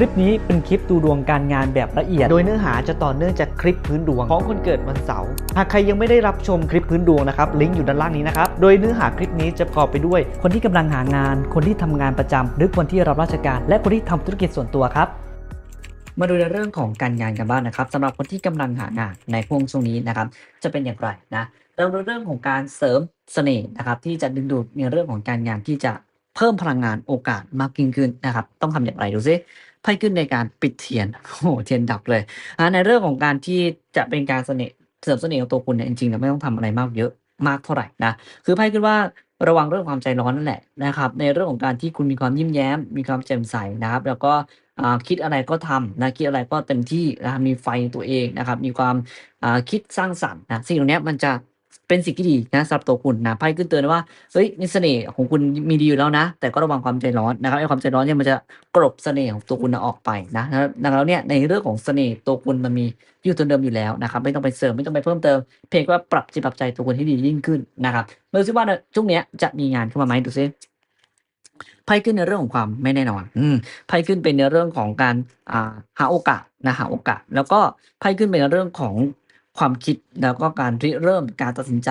ลิปนี้เป็นคลิปดูดวงการงานแบบละเอียด โดยเนื้อหาจะต่อเนื่องจากคลิปพื้นดวงของคนเกิดวันเสาร์หากใครยังไม่ได้รับชมคลิปพื้นดวงนะครับลิงก์อยู่ด้านล่างนี้นะครับโดยเนื้อหาคลิปนี้จะประกอบไปด้วย คนที่กำลังหางาน คนที่ทำงานประจำหรือคนที่รับราชการ และคนที่ทำธุรกิจส่วนตัวครับมาดูในเรื่องของการงานกันบ้างนะครับสำหรับคนที่กำลังหางานในช่วงช่วงนี้นะครับ จะเป็นอย่างไรนะเราดูเรื่องของการเสริมเสน่ห์นะครับ ที่จะดึงดูดในเรื่องของการงานที่จะเพิ่มพลังงานโอกาสมากยิ่งขึ้นนะครับ ต้องทำอย่างไรดูซิ ไพ่ขึ้นในการปิดเทียนโอ้โหเทียนดับเลยอ่าในเรื่องของการที่จะเป็นการเสน่ห์เสริมเสน่ห์ของตัวคุณเนี่ยจริงๆแล้วไม่ต้องทำอะไรมากเยอะมากเท่าไหร่นะคือไพ่ขึ้นว่าระวังเรื่องความใจร้อนนั่นแหละนะครับในเรื่องของการที่คุณมีความยิ้มแย้ม มีความแจ่มใสนะครับ แล้วก็คิดอะไรก็ทำนะคิดอะไรก็เต็มที่นะมีไฟตัวเองนะครับ มีความคิดสร้างสรรค์นะสิ่งเหล่านี้มันจะ เป็นสิ่งที่ดีนะสำหรับตัวคุณนะไพ่ขึ้นเตือนว่าเฮ้ยนี่เสน่ห์ของคุณมีดีอยู่แล้วนะ แต่ก็ระวังความใจร้อนนะครับไอ้ความใจร้อนเนี่ยมันจะกลบเสน่ห์ของตัวคุณออกไปนะนะดังนั้นแล้วเนี่ยในเรื่องของเสน่ห์ตัวคุณมันมีอยู่ตัวเดิมอยู่แล้วนะครับไม่ต้องไปเสริมไม่ต้องไปเพิ่มเติม เพียงแค่ว่าปรับจิตปรับใจตัวคุณให้ดียิ่งขึ้นนะครับมาดูซิว่าช่วงเนี้ยจะมีงานเข้ามาไหมดูซิไพ่ขึ้นในเรื่องของความไม่แน่นอน อืมไพ่ขึ้นเป็นในเรื่องของการอ่าหาโอกาสนะหาโอกาส แล้วก็ไพ่ขึ้นเป็นในเรื่องของ ความคิดแล้วก็การริเริ่มการตัดสินใจ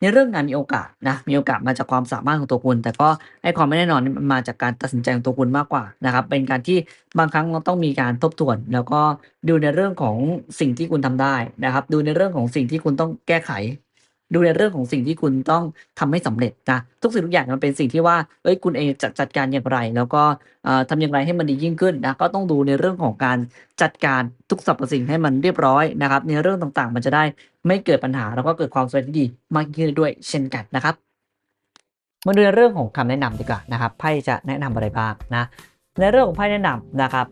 ในเรื่องงานมีโอกาสนะมีโอกาสมาจากความสามารถของตัวคุณ แต่ก็ไอ้ความไม่แน่นอนมันมาจากการตัดสินใจของตัวคุณมากกว่านะครับ เป็นการที่บางครั้งเราต้องมีการทบทวน แล้วก็ดูในเรื่องของสิ่งที่คุณทำได้นะครับ ดูในเรื่องของสิ่งที่คุณต้องแก้ไข ดูในเรื่องของสิ่งที่คุณต้องทำให้สำเร็จนะทุกสิ่งทุกอย่างมันเป็นสิ่งที่ว่าเอ้ยคุณเองจะจัดการอย่างไร แล้วก็เอ่อทำอย่างไรให้มันดียิ่งขึ้นนะก็ต้องดูในเรื่องของการจัดการทุกสรรพสิ่งให้มันเรียบร้อยนะครับในเรื่องต่างๆ มันจะได้ไม่เกิดปัญหาแล้วก็เกิดความสำเร็จที่ดีมากยิ่งขึ้นด้วยเช่นกันนะครับมาดูในเรื่องของคำแนะนำดีกว่านะครับไพ่จะแนะนำอะไรบ้างนะ ในเรื่องของไพ่แนะนำนะครับ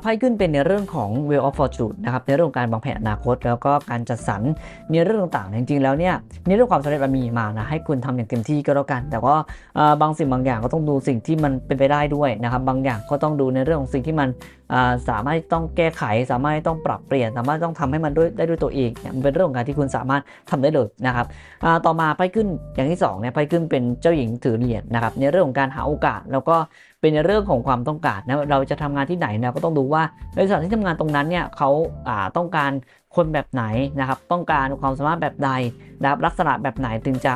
ไพ่ขึ้นเป็นในเรื่องของ Wheel of Fortune นะครับในเรื่องของการวางแผนอนาคต แล้วก็การจัดสรรในเรื่องต่างๆจริงๆแล้วเนี่ยในเรื่องความสำเร็จมันมีมานะให้คุณทำอย่างเต็มที่ก็แล้วกัน แต่ว่าบางสิ่งบางอย่างก็ต้องดูสิ่งที่มันเป็นไปได้ด้วยนะครับบางอย่างก็ต้องดูในเรื่องของสิ่งที่มันสามารถต้องแก้ไข สามารถต้องปรับเปลี่ยน สามารถต้องทำให้มันด้วยได้ด้วยตัวเองเนี่ยมันเป็นเรื่องของการที่คุณสามารถทำได้เลยนะครับต่อมาไพ่ขึ้นอย่างที่2เนี่ยไพ่ขึ้นเป็นเจ้าหญิงถือเหรียญนะครับในเรื่องของการหาโอกาสแล้วก็ เป็นในเรื่องของความต้องการนะเราจะทำงานที่ไหนเนี่ยก็ต้องดูว่าในสถานที่ทำงานตรงนั้นเนี่ยเขาาต้องการคนแบบไหนนะครับ ต้องการความสามารถแบบใดนะครับลักษณะแบบไหนถึงจะ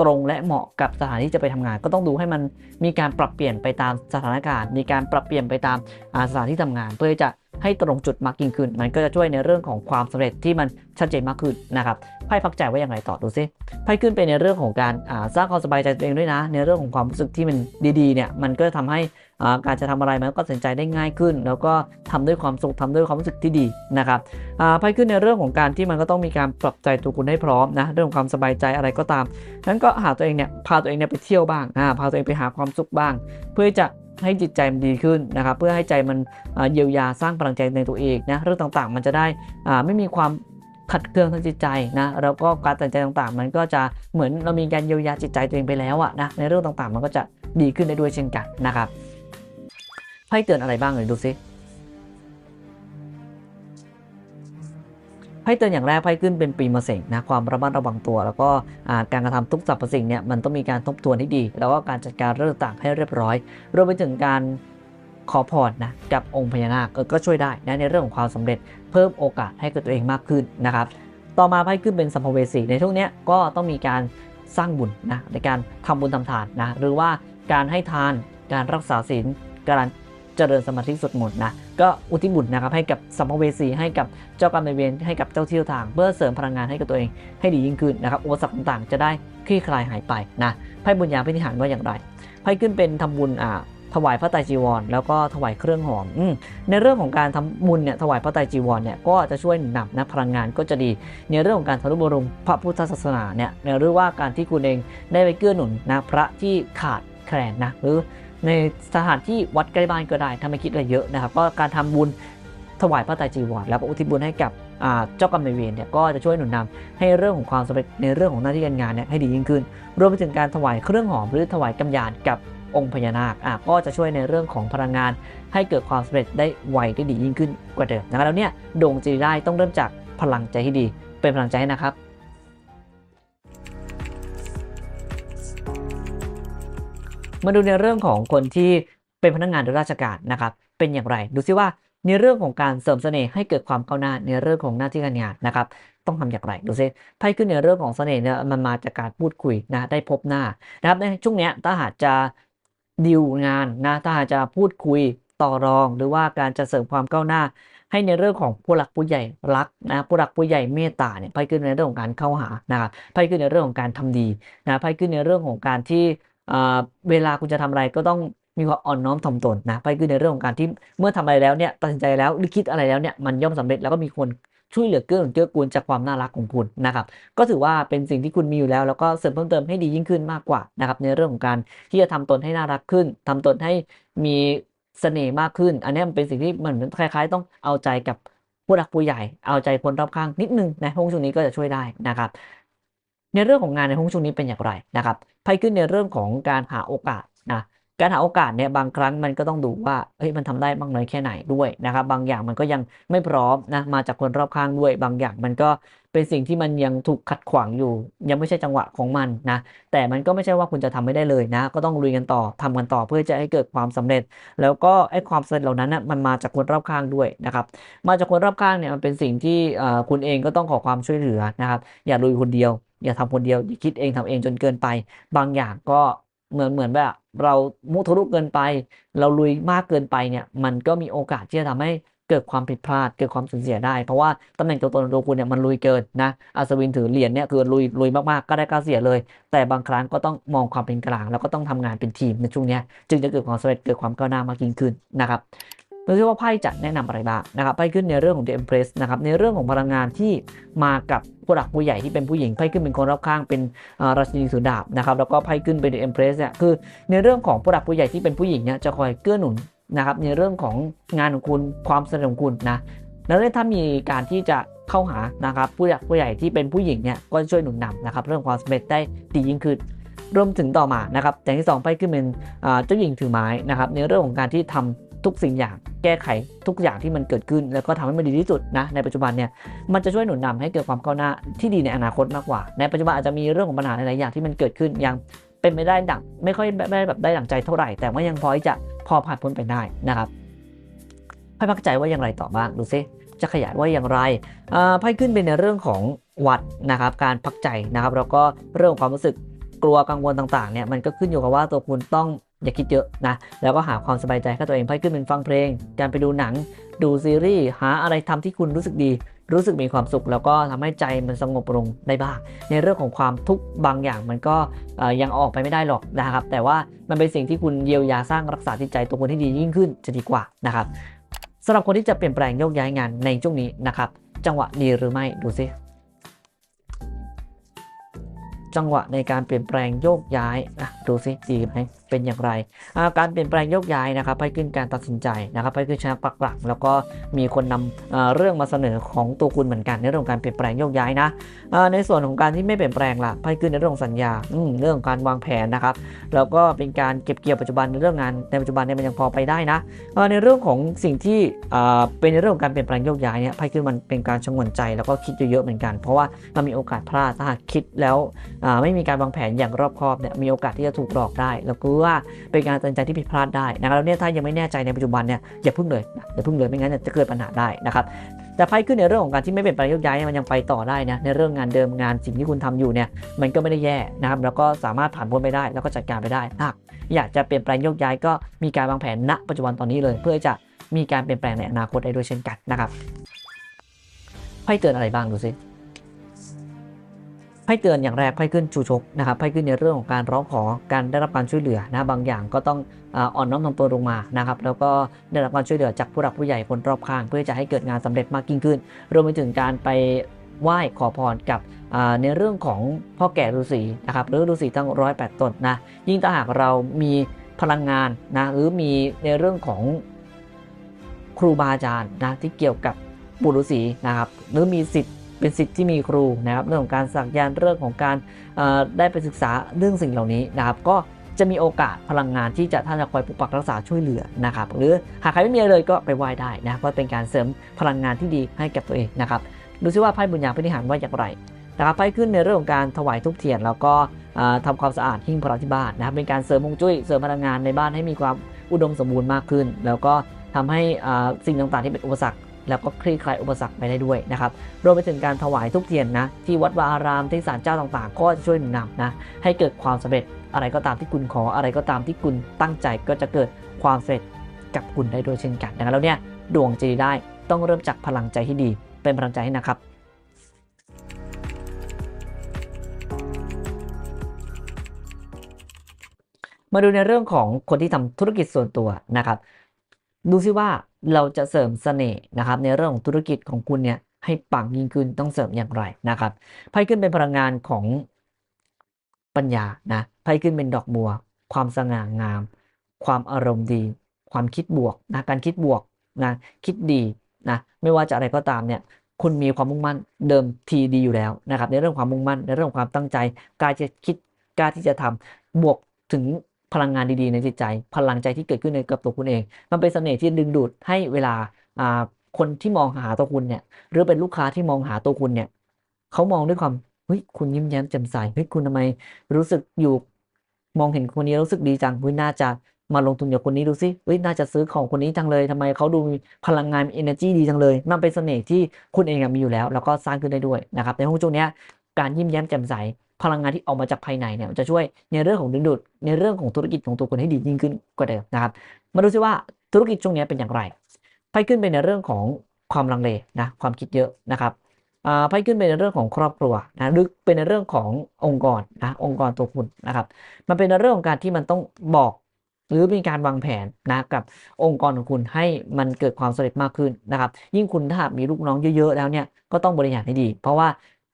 ตรงและเหมาะกับสถานที่จะไปทำงาน ก็ต้องดูให้มันมีการปรับเปลี่ยนไปตามสถานการณ์ มีการปรับเปลี่ยนไปตามาสถานที่ทำงาน เพื่อจะ ให้ตรงจุดมากยิ่งขึ้น มันก็จะช่วยในเรื่องของความสำเร็จที่มันชัดเจนมากขึ้นนะครับไพ่พักใจว่าอย่างไรต่อดูซิไพ่ขึ้นไปในเรื่องของการสร้างความสบายใจตัวเองด้วยนะ ในเรื่องของความรู้สึกที่มันดีๆเนี่ยมันก็จะทำให้ การจะทำอะไรมันก็ตัดสินใจได้ง่ายขึ้น แล้วก็ทำด้วยความสุขทำด้วยความรู้สึกที่ดีนะครับอ่าไพ่ขึ้นในเรื่องของการที่มันก็ต้องมีการปรับใจตัวคุณให้พร้อมนะเรื่องของความสบายใจอะไรก็ตามนั้นก็หาตัวเองเนี่ยพาตัวเองเนี่ยไปเที่ยวบ้างาพาตัวเองไปหาความสุขบ้าง เพื่อจะให้จิตใจมันดีขึ้นนะครับเพื่อให้ใจมันเยียวยาสร้างพลังใจในตัวเองนะเรื่องต่างๆ มันจะได้ไม่มีความขัดเคืองทางจิตใจนะแล้วก็การตัดสินใจต่างๆ มันก็จะเหมือนเรามีการเยียวยาจิตใจตัวเองไปแล้วอะนะในเรื่องต่างๆ มันก็จะดีขึ้นได้ด้วยเช่นกันนะครับ ไพ่เตือนอะไรบ้างเลยดูซิไพ่เตือนอย่างแรกไพ่ขึ้นเป็นปีมะเสงนะความระมัดระวังตัว แล้วก็การกระทำทุกสรรพสิ่งเนี่ยมันต้องมีการทบทวนให้ดี แล้วก็การจัดการเรื่องต่างให้เรียบร้อยรวมไปถึงการขอพรนะกับองค์พญานาคก็ช่วยได้นะในเรื่องของความสำเร็จเพิ่มโอกาสให้กับตัวเองมากขึ้นนะครับ ต่อมาไพ่ขึ้นเป็นสัมภเวสีในช่วงเนี้ยก็ต้องมีการสร้างบุญนะในการทำบุญทำทานนะหรือว่าการให้ทานการรักษาศีลการ เจริญสมาธิสวดมนต์นะ ก็อุทิศบุญนะครับให้กับสัมภเวสีให้กับเจ้ากรรมนายเวรให้กับเจ้าที่ทาง เพื่อเสริมพลังงานให้กับตัวเองให้ดียิ่งขึ้นนะครับอุปสรรคต่างๆ จะได้คลี่คลายหายไปนะไพ่บุญญาพินิหารว่าอย่างไรไพ่ขึ้นเป็นทำบุญอ่าถวายพระไตรจีวร แล้วก็ถวายเครื่องหอมอมในเรื่องของการทำบุญเนี่ยถวายพระไตรจีวรเนี่ยก็จะช่วยหนุนนำนะพลังงานก็จะดี ในเรื่องของการทนุบำรุงพระพุทธศาสนาเนี่ยหรือว่าการที่คุณเองได้ไปเกื้อหนุนนะพระที่ขาดแคลนนะหรือ ในสถานที่วัดใกล้บ้านก็ได้ถ้าไม่คิดอะไรเยอะนะครับ ก็การทำบุญถวายพระไตรจีวรแล้วก็อุทิศบุญให้กับเจ้ากรรมนายเวรเนี่ยก็จะช่วยหนุนนำให้เรื่องของความสำเร็จในเรื่องของหน้าที่การงานเนี่ยให้ดียิ่งขึ้น รวมไปถึงการถวายเครื่องหอมหรือถวายกำยานกับองค์พญานาคอะก็จะช่วยในเรื่องของพลังงาน ให้เกิดความสำเร็จได้ไวได้ดียิ่งขึ้นกว่าเดิมนะครับแล้วเนี่ยโด่งจีได้ต้องเริ่มจากพลังใจที่ดี เป็นพลังใจนะครับ มาดูในเรื่องของคนที่เป็นพนักงานหรือราชการนะครับ เป็นอย่างไร ดูซิว่าในเรื่องของการเสริมเสน่ห์ให้เกิดความก้าวหน้าในเรื่องของหน้าที่การงานนะครับต้องทำอย่างไรดูซิไพ่ขึ้นในเรื่องของเสน่ห์เนี่ยมันมาจากการพูดคุยนะได้พบหน้านะครับในช่วงเนี้ยถ้าหากจะดิวงานนะถ้าหากจะพูดคุยต่อรอง หรือว่าการจะเสริมความก้าวหน้า ให้ในเรื่องของผู้หลักผู้ใหญ่รักนะผู้หลักผู้ใหญ่เมตตาเนี่ยไพ่ขึ้นในเรื่องของการเข้าหานะครับไพ่ขึ้นในเรื่องของการทำดีนะไพ่ขึ้นในเรื่องของการที่ เวลาคุณจะทำอะไรก็ต้องมีความอ่อนน้อมถ่อมตนนะไพ่ขึ้นในเรื่องของการที่เมื่อทำอะไรแล้วเนี่ยตัดสินใจแล้วหรือคิดอะไรแล้วเนี่ยมันย่อมสำเร็จแล้วก็มีคนช่วยเหลือเกื้อหนุนเกื้อกูลจากความน่ารักของคุณนะครับก็ถือว่าเป็นสิ่งที่คุณมีอยู่แล้ว แล้วก็เสริมเพิ่มเติมให้ดียิ่งขึ้นมากกว่านะครับในเรื่องของการที่จะทำตนให้น่ารักขึ้นทำตนให้มีเสน่ห์มากขึ้น อันนี้มันเป็นสิ่งที่เหมือนคล้ายๆ ต้องเอาใจกับผู้หลักผู้ใหญ่ เอาใจคนรอบข้างนิดนึงนะห้องช่วงนี้ก็จะช่วยได้นะครับ ในเรื่องของงานในห้องช่วงนี้เป็นอย่างไรนะครับไพ่ขึ้นในเรื่องของการหาโอกาสนะการหาโอกาสเนี่ยบางครั้งมันก็ต้องดูว่าเฮ้ยมันทำได้บ้างน้อยแค่ไหนด้วยนะครับบางอย่างมันก็ยังไม่พร้อมนะมาจากคนรอบข้างด้วย บางอย่างมันก็เป็นสิ่งที่มันยังถูกขัดขวางอยู่ ยังไม่ใช่จังหวะของมันนะแต่มันก็ไม่ใช่ว่าคุณจะทำไม่ได้เลยนะ ก็ต้องลุยกันต่อทำกันต่อเพื่อจะให้เกิดความสำเร็จ แล้วก็ไอ้ความสำเร็จเหล่านั้นนะมันมาจากคนรอบข้างด้วยนะครับมาจากคนรอบข้างเนี่ยมันเป็นสิ่งที่คุณเองก็ต้องขอความช่วยเหลือนะครับอย่าลุยคนเดียว อย่าทำคนเดียวอย่าคิดเองทำเองจนเกินไป บางอย่างก็เหมือนเหมือนแบบเรามุทะลุเกินไป เราลุยมากเกินไปเนี่ยมันก็มีโอกาสที่จะทำให้เกิดความผิดพลาดเกิดความสูญเสียได้ เพราะว่าตำแหน่งตัวตนของตัวคุณเนี่ยมันลุยเกินนะอัศวินถือเหรียญเนี่ยคือลุยลุยมากๆก็ได้ก็เสียเลย แต่บางครั้งก็ต้องมองความเป็นกลาง แล้วก็ต้องทำงานเป็นทีมในช่วงนี้จึงจะเกิดความสำเร็จเกิดความก้าวหน้ามากยิ่งขึ้นนะครับ ดูซิว่าไพ่จะแนะนำอะไรบ้างนะครับไพ่ขึ้นในเรื่องของ The Empress นะครับในเรื่องของพลังงานที่มากับผู้หลักผู้ใหญ่ที่เป็นผู้หญิงไพ่ขึ้นเป็นคนรอบข้างเป็นราชินีถือดาบนะครับแล้วก็ไพ่ขึ้นเป็น The Empress เนี่ยคือในเรื่องของผู้หลักผู้ใหญ่ที่เป็นผู้หญิงเนี่ยจะคอยเกื้อหนุนนะครับในเรื่องของงานของคุณความสำเร็จของคุณนะแล้วถ้ามีการที่จะเข้าหานะครับผู้หลักผู้ใหญ่ที่เป็นผู้หญิงเนี่ยก็จะช่วยหนุนนำนะครับเรื่องความสำเร็จได้ดียิ่งขึ้นรวมถึงต่อมานะครับอย่ที่สองไพ่ขึ้นเป็นเจ้าหญิงถือไม้นะครับในเรื่องของการที่ทำ ทุกสิ่งอย่างแก้ไขทุกอย่างที่มันเกิดขึ้น แล้วก็ทำให้มันดีที่สุดนะในปัจจุบันเนี่ยมันจะช่วยหนุนนำให้เกิดความก้าวหน้าที่ดีในอนาคตมากกว่า ในปัจจุบันอาจจะมีเรื่องของปัญหาหลายอย่างที่มันเกิดขึ้นยังเป็นไม่ได้ดังไม่ค่อยได้แบบได้ดังใจเท่าไหร่ แต่ว่ายังพอที่จะพอผ่านพ้นไปได้นะครับไพ่พักใจว่าอย่างไรต่อบ้างดูซิจะขยายว่าอย่างไรอ่าไพ่ขึ้นเป็นในเรื่องของวัดนะครับ การพักใจนะครับแล้วก็เรื่องความรู้สึกกลัวกังวลต่างๆเนี่ยมันก็ขึ้นอยู่กับว่าตัวคุณต้อง อย่าคิดเยอะนะ แล้วก็หาความสบายใจให้ตัวเองไพ่ขึ้นเป็นฟังเพลง การไปดูหนัง ดูซีรีส์หาอะไรทำที่คุณรู้สึกดี รู้สึกมีความสุข แล้วก็ทำให้ใจมันสงบลงได้บ้าง ในเรื่องของความทุกข์บางอย่างมันก็ยังอออกไปไม่ได้หรอกนะครับ แต่ว่ามันเป็นสิ่งที่คุณเยียวยาสร้างรักษาจิตใจตัวคุณให้ดียิ่งขึ้นจะดีกว่านะครับสำหรับคนที่จะเปลี่ยนแปลงโยกย้ายงานในช่วงนี้นะครับ จังหวะดีหรือไม่ดูซิจังหวะในการเปลี่ยนแปลงโยกย้ายนะดูซิดีไหมเป็นอย่างไร การเปลี่ยนแปลงโยกย้ายนะครับให้ขึ้นการตัดสินใจนะครับให้ขึ้นชนะปักหลัก แล้วก็มีคนนำเอ่อเรื่องมาเสนอของตัวคุณเหมือนกันในเรื่องการเปลี่ยนแปลงโยกย้ายนะในส่วนของการที่ไม่เปลี่ยนแปลงล่ะไพ่ขึ้นในเรื่องสัญญาเรื่องของการวางแผนนะครับแล้วก็เป็นการเก็บเกี่ยวปัจจุบันในเรื่องงานในปัจจุบันเนี่ยมันยังพอไปได้นะในเรื่องของสิ่งที่เป็นในเรื่องของการเปลี่ยนแปลงโยกย้ายเนี่ยไพ่ขึ้นมันเป็นการชงวนใจแล้วก็คิดเยอะๆเหมือนกัน เพราะว่ามันมีโอกาสพลาดถ้าหากคิดแล้วไม่มีการวางแผนอย่างรอบคอบเนี่ยมีโอกาสที่จะถูกหลอกได้แล้วก็ว่าเป็นการตัดสินใจที่ผิดพลาดได้นะครับแล้วเนี่ยถ้ายังไม่แน่ใจในปัจจุบันเนี่ยอย่าพึ่งเลยอย่าพึ่งเลยไม่งั้นจะเกิดปัญหาได้นะครับแต่ไพ่ขึ้นในเรื่องของการที่ไม่เปลี่ยนแปลงโยกย้ายมันยังไปต่อได้นะในเรื่องงานเดิมงานสิ่งที่คุณทำอยู่เนี่ยมันก็ไม่ได้แย่นะครับแล้วก็สามารถผ่านพ้นไปได้ แล้วก็จัดการไปได้หากอยากจะเปลี่ยนแปลงโยกย้ายก็มีการวางแผนณ ปัจจุบันตอนนี้เลย เพื่อจะมีการเปลี่ยนแปลงในอนาคตได้ด้วยเช่นกันนะครับไพ่เตือนอะไรบ้างดูสิ ไพ่เตือนอย่างแรกไพ่ขึ้นชูชกนะครับไพ่ขึ้นในเรื่องของการร้องขอการได้รับการช่วยเหลือนะบางอย่างก็ต้องอ่อนน้อมถ่อมตัวลงมานะครับแล้วก็ได้รับการช่วยเหลือจากผู้หลักผู้ใหญ่คนรอบข้าง เพื่อจะให้เกิดงานสำเร็จมากยิ่งขึ้น รวมไปถึงการไปไหว้ขอพรกับในเรื่องของพ่อแก่ฤาษีนะครับหรือฤาษีทั้งร้อยแปดตนนะยิ่งถ้าหากเรามีพลังงานนะหรือมีในเรื่องของครูบาอาจารย์นะที่เกี่ยวกับบุรุษีนะครับหรือมีสิทธิ์ เป็นสิทธิ์ที่มีครูนะครับเรื่องของการสักยันเรื่องของการได้ไปศึกษาเรื่องสิ่งเหล่านี้นะครับ ก็จะมีโอกาสพลังงานที่จะท่านจะคอยปกปักรักษาช่วยเหลือนะครับ หรือหากใครไม่มีเลยก็ไปไหว้ได้นะครับก็เป็นการเสริมพลังงานที่ดีให้กับตัวเองนะครับดูซิว่าไพ่บุญญาพินิหารว่าอย่างไรนะครับไพ่ขึ้นในเรื่องของการถวายทุกเทียน แล้วก็เอ่อทำความสะอาดหิ้งพระที่บ้านนะครับเป็นการเสริมฮวงจุ้ยเสริมพลังงานในบ้านให้มีความอุดมสมบูรณ์มากขึ้น แล้วก็ทำให้สิ่งต่างๆที่เป็นอุปสรรค แล้วก็คลี่คลายอุปสรรคไปได้ด้วยนะครับ รวมไปถึงการถวายทุกเทียนนะ ที่วัดวาอารามที่ศาลเจ้าต่างๆ ก็จะช่วยหนุนนำนะ ให้เกิดความสำเร็จอะไรก็ตามที่คุณขออะไรก็ตามที่คุณตั้งใจก็จะเกิดความสำเร็จกับคุณได้ด้วยเช่นกันดังนั้นแล้วเนี่ยดวงจะดีได้ต้องเริ่มจากพลังใจที่ดี เป็นพลังใจให้นะครับมาดูในเรื่องของคนที่ทำธุรกิจส่วนตัวนะครับ ดูซิว่า เราจะเสริมเสน่ห์นะครับในเรื่องของธุรกิจของคุณเนี่ยให้ปังยิ่งขึ้นต้องเสริมอย่างไรนะครับไพ่ขึ้นเป็นพลังงานของปัญญานะไพ่ขึ้นเป็นดอกบัว ความสง่างาม ความอารมณ์ดี ความคิดบวกนะการคิดบวกนะคิดดีนะไม่ว่าจะอะไรก็ตามเนี่ยคุณมีความมุ่งมั่นเดิมทีดีอยู่แล้วนะครับในเรื่องความมุ่งมั่นในเรื่องความตั้งใจกล้ารจะคิดกล้าที่จะทำบวกถึง พลังงานดีๆในจิตใจ พลังใจที่เกิดขึ้นในกับตัวคุณเอง มันเป็นเสน่ห์ที่ดึงดูดให้เวลาคนที่มองหาตัวคุณเนี่ย หรือเป็นลูกค้าที่มองหาตัวคุณเนี่ยเขามองด้วยความเฮ้ยคุณยิ้มแย้มแจ่มใสเฮ้ยคุณทำไมรู้สึกอยู่มองเห็นคนนี้รู้สึกดีจังเฮ้ยน่าจะมาลงทุนกับคนนี้ดูสิเฮ้ยน่าจะซื้อของคนนี้จังเลยทำไมเขาดูมีพลังงานมี energy ดีจังเลยมันเป็นเสน่ห์ที่คุณเองมีอยู่แล้ว แล้วก็สร้างขึ้นได้ด้วยนะครับในห้องช่วงนี้การยิ้มแย้มแจ่มใส พลังงานที่ออกมาจากภายในเนี่ยจะช่วยในเรื่องของดึงดูดในเรื่องของธุรกิจของตัวคุณให้ดียิ่งขึ้นกว่าเดิมนะครับ มาดูซิว่าธุรกิจช่วงนี้เป็นอย่างไรไพ่ขึ้นไปในเรื่องของความลังเลนะความคิดเยอะนะครับอ่าไพ่ขึ้นไปในเรื่องของครอบครัวนะหรือเป็นในเรื่องขององค์กรนะองค์กรตัวคุณนะครับ มันเป็นในเรื่องของการที่มันต้องบอกหรือมีการวางแผนนะกับองค์กรของคุณให้มันเกิดความสำเร็จมากขึ้นนะครับ ยิ่งคุณถ้ามีลูกน้องเยอะ ๆ แล้วเนี่ยก็ต้องบริหารให้ดี เพราะว่า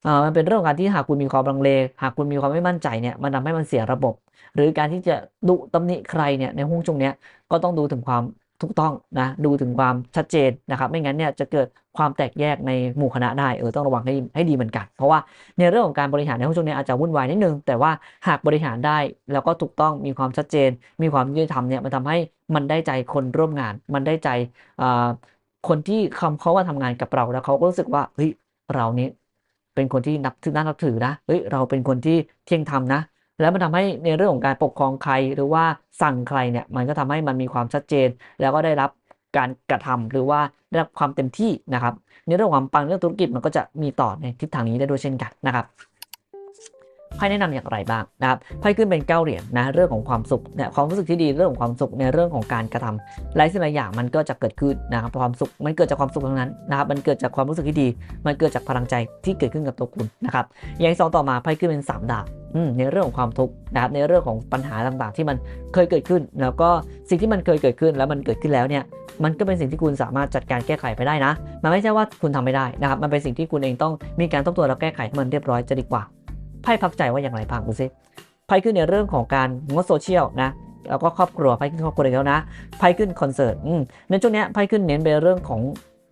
อ่อมันเป็นเรื่องของการที่หากคุณมีความลังเล หากคุณมีความไม่มั่นใจเนี่ยมันทำให้มันเสียระบบ หรือการที่จะดุตำหนิใครเนี่ยในห้วงช่วงเนี้ยก็ต้องดูถึงความถูกต้องนะดูถึงความชัดเจนนะครับ ไม่งั้นเนี่ยจะเกิดความแตกแยกในหมู่คณะได้เออต้องระวังให้ให้ดีเหมือนกัน เพราะว่าในเรื่องของการบริหารในห้วงช่วงนี้อาจจะวุ่นวายนิดนึง แต่ว่าหากบริหารได้แล้วก็ถูกต้องมีความชัดเจน มีความยุติธรรมเนี่ยมันทำให้มันได้ใจคนร่วมงาน มันได้ใจอ่าคนที่คำเขาว่าทำงานกับเราแล้วเขาก็รู้สึกว่าเฮ้ยเรานี้ เป็นคนที่นับถือน่านับถือนะเฮ้ยเราเป็นคนที่เที่ยงธรรมนะ แล้วมันทำให้ในเรื่องของการปกครองใครหรือว่าสั่งใครเนี่ยมันก็ทำให้มันมีความชัดเจน แล้วก็ได้รับการกระทำหรือว่าได้รับความเต็มที่นะครับในเรื่องความปังเรื่องธุรกิจมันก็จะมีต่อในทิศทางนี้ได้ด้วยเช่นกันนะครับ ไพ่แนะนำอย่างไรบ้างนะครับไพ่ขึ้นเป็นเก้าเหรียญนะเรื่องของความสุขเนี่ยความรู้สึกที่ดีเรื่องของความสุขในเรื่องของการกระทำหลายสิ่งหลายอย่างมันก็จะเกิดขึ้นนะครับความสุขมันเกิดจากความสุขทั้งนั้นนะครับมันเกิดจากความรู้สึกที่ดี มันเกิดจากพลังใจที่เกิดขึ้นกับตัวคุณนะครับอย่างที่สองต่อมาไพ่ขึ้นเป็นสามดาบอืมในเรื่องของความทุกข์นะครับในเรื่องของปัญหาต่างๆ ที่มันเคยเกิดขึ้น แล้วก็สิ่งที่มันเคยเกิดขึ้นแล้วมันเกิดขึ้นแล้วเนี่ยมันก็เป็นสิ่งที่คุณสามารถจัดการแก้ไขไปได้นะ มันไม่ใช่ว่าคุณทำไม่ได้นะครับ มันเป็นสิ่งที่คุณเองต้องมีการทบทวแล้วแก้ไขให้มันเรียบร้อยจะดีกว่า ไพ่พักใจว่าอย่างไรบ้างดูซิไพ่ขึ้นในเรื่องของการงดโซเชียลนะแล้วก็ครอบครัวไพ่ขึ้นครอบครัวแล้วนะไพ่ขึ้นคอนเสิร์ตในช่วงเนี้ยไพ่ขึ้นเน้นไปเรื่องของ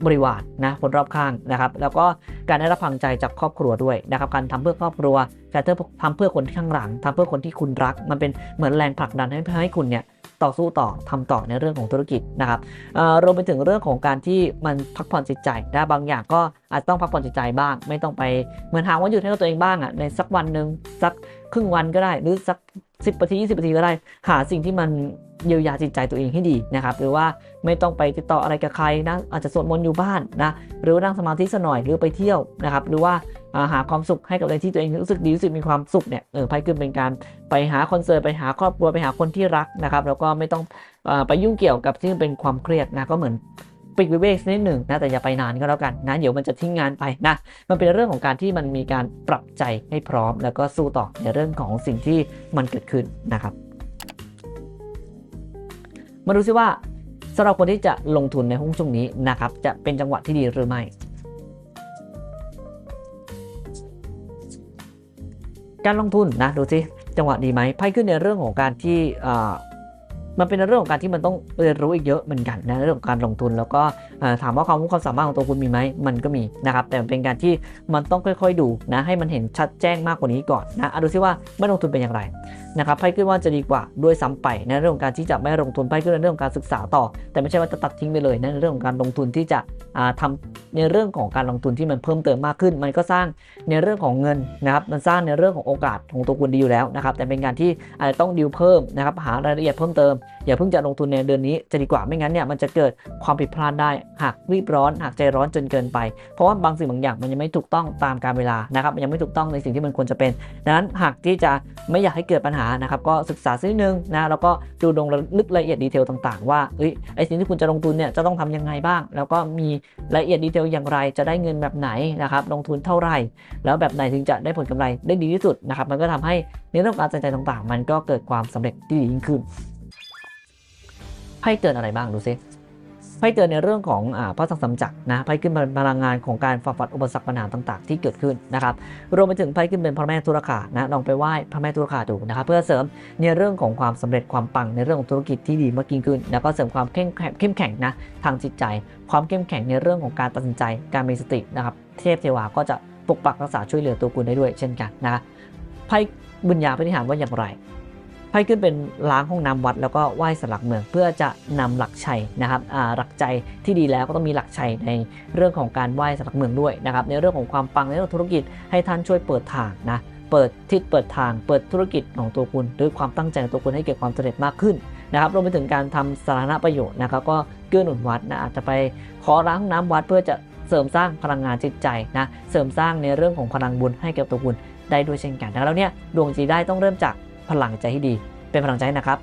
บริวารนะคนรอบข้างนะครับ แล้วก็การได้รับพังใจจากครอบครัวด้วยนะครับการทำเพื่อครอบครัวการทำเพื่อคนที่ข้างหลังทำเพื่อคนที่คุณรัก มันเป็นเหมือนแรงผลักดันให้ให้คุณเนี่ยต่อสู้ต่อทำต่อในเรื่องของธุรกิจนะครับรวมไปถึงเรื่องของการที่มันพักผ่อนจิตใจนะบางอย่างก็อาจต้องพักผ่อนจิตใจบ้าง ไม่ต้องไปเหมือนหาวันหยุดให้กับตัวเองบ้างอะในสักวันหนึ่งสักครึ่งวันก็ได้ หรือสัก 10นาที20นาทีก็ได้ หาสิ่งที่มันเยียวยาจิตใจตัวเองให้ดีนะครับ หรือว่าไม่ต้องไปติดต่ออะไรกับใครนะอาจจะสวดมนต์อยู่บ้านนะหรือนั่งสมาธิสักหน่อยหรือไปเที่ยวนะครับ หรือว่าหาความสุขให้กับอะไรที่ตัวเองรู้สึกดีรู้สึกมีความสุขเนี่ยเออไพ่ขึ้นเป็นการไปหาคอนเสิร์ตไปหาครอบครัวไปหาคนที่รักนะครับ แล้วก็ไม่ต้องอไปยุ่งเกี่ยวกับที่เป็นความเครียดนะก็เหมือน ปิกวิเวกนิดหนึ่งนะแต่อย่าไปนานก็แล้วกันนะเดี๋ยวมันจะทิ้งงานไปนะมันเป็นเรื่องของการที่มันมีการปรับใจให้พร้อม แล้วก็สู้ต่อในเรื่องของสิ่งที่มันเกิดขึ้นนะครับ มาดูซิว่าสำหรับคนที่จะลงทุนในหุ้นช่วงนี้นะครับจะเป็นจังหวะที่ดีหรือไม่การลงทุนนะดูสิจังหวะดีไหมไพ่ขึ้นในเรื่องของการที่ มันเป็นเรื่องของการที่มันต้องเรียนรู้อีกเยอะเหมือนกันนะเรื่องของการลงทุน แล้วก็ถามว่าความรู้ความสามารถของตัวคุณมีไหมมันก็มีนะครับแต่มันเป็นการที่มันต้องค่อย ๆ ดูนะให้มันเห็นชัดแจ้งมากกว่านี้ก่อนนะอะดูซิว่าไม่ลงทุนเป็นอย่างไรนะครับไพ่ขึ้นว่าจะดีกว่าด้วยซ้ำไปในเรื่องของการที่จะไม่ลงทุนไพ่ขึ้นในเรื่องของการศึกษาต่อ แต่ไม่ใช่ว่าจะตัดทิ้งไปเลยนะในเรื่องของการลงทุนที่จะอ่าทำในเรื่องของการลงทุนที่มันเพิ่มเติมมากขึ้น มันก็สร้างในเรื่องของเงินนะครับมันสร้างในเรื่องของโอกาสของตัวคุณดีอยู่แล้วนะครับแต่เป็นการที่อาจจะต้องดิวเพิ่มนะครับหารายละเอียดเพิ่มเติมอย่าเพิ่งจะลงทุนในเดือนนี้จะดีกว่าไม่งั้นเนี่ยมันจะเกิดความผิดพลาดได้หากรีบร้อนหากใจร้อนจนเกินไป เพราะว่าบางสิ่งบางอย่างมันยังไม่ถูกต้องตามกาลเวลานะครับมันยังไม่ถูกต้องในสิ่งที่มันควรจะเป็นดังนั้นหากที่จะไม่อยากให้เกิดปัญหานะครับก็ศึกษาสักนิดนึงนะแล้วก็ดูลงลึกรายละเอียดดีเทลต่างๆ ว่าเอ้ยไอสิ่งที่คุณจะลงทุนเนี่ยจะต้องทำยังไงบ้าง แล้วก็มีรายละเอียดดีเทลอย่างไรจะได้เงินแบบไหนนะครับลงทุนเท่าไหร่ แล้วแบบไหนถึงจะได้ผลกำไรได้ดีที่สุดนะครับมันก็ทำให้ในเรื่องการตัดสินใจต่างๆ มันก็เกิดความสำเร็จที่ดียิ่งขึ้น ไพ่เตือนอะไรบ้างดูซิไพ่เตือนในเรื่องของอ่าพระสังสมจักรนะไพ่ขึ้นเป็นพลังงานของการฝ่าฟันอุปสรรคปัญหาต่างๆ ที่เกิดขึ้นนะครับรวมไปถึงไพ่ขึ้นเป็นพระแม่ธุรคานะลองไปไหว้พระแม่ธุรคาดูนะครับเพื่อเสริมในเรื่องของความสำเร็จความปังในเรื่องของธุรกิจที่ดีมากยิ่งขึ้น แล้วก็เสริมความเข้มแข็งเข้มแข็งนะทางจิตใจ ความเข้มแข็งในเรื่องของการตัดสินใจการมีสตินะครับเทพเทวาก็จะปกปักรักษาช่วยเหลือตัวคุณได้ด้วยเช่นกันนะไพ่บุญญาปฏิหารว่าอย่างไร ไพ่ขึ้นเป็นล้างห้องน้ำวัด แล้วก็ไหว้สลักเมืองเพื่อจะนำหลักชัยนะครับหลักใจที่ดีแล้วก็ต้องมีหลักชัยในเรื่องของการไหว้สลักเมืองด้วยนะครับในเรื่องของความปังในเรื่องธุรกิจให้ท่านช่วยเปิดทางนะเปิดทิศเปิดทางเปิดธุรกิจของตัวคุณด้วยความตั้งใจของตัวคุณให้เกิดความสำเร็จมากขึ้นนะครับรวมไปถึงการทำสาธารณประโยชน์นะครับก็เกื้อหนุนวัดนะอาจจะไปขอล้างห้องน้ำวัดเพื่อจะเสริมสร้างพลังงานจิตใจนะเสริมสร้างในเรื่องของพลังบุญให้กับตัวคุณได้ด้วยเช่นกันนแล้วเนี่ยดวงจีได้ต้องเริ่มจาก พลังใจให้ดี เป็นพลังใจนะครับ